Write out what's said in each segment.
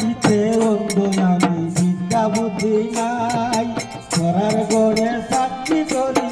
দিতে অন্ধ আমি বিদ্যা বুদ্ধি নাই করার গড়ে চাকরি করি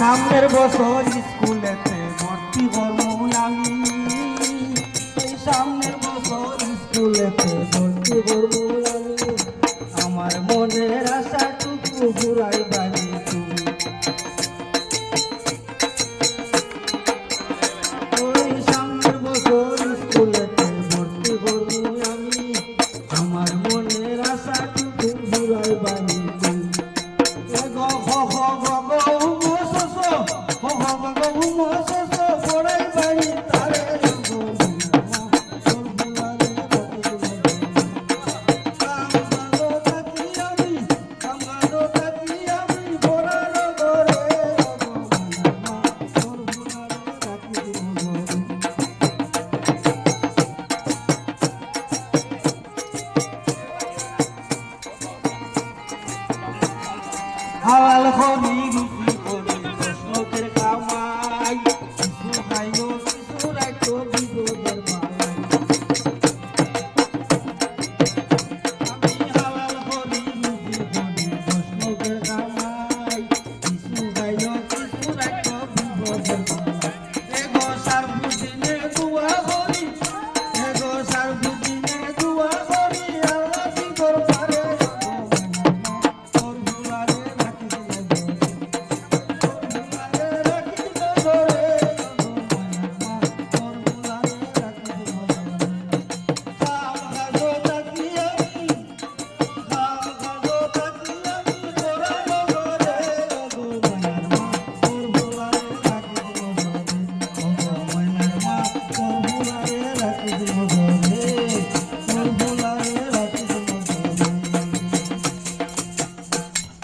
সামনের বছর স্কুলে ভর্তি হলো আমি। সামনের বছর স্কুলে ভর্তি হলো আমি। আমার মনের আশাটুকু ঘুরাই আওয়াল হনি রুচি হনি প্রশ্নকের কামাই। সুহাইনো শিশুরাই তো বিদু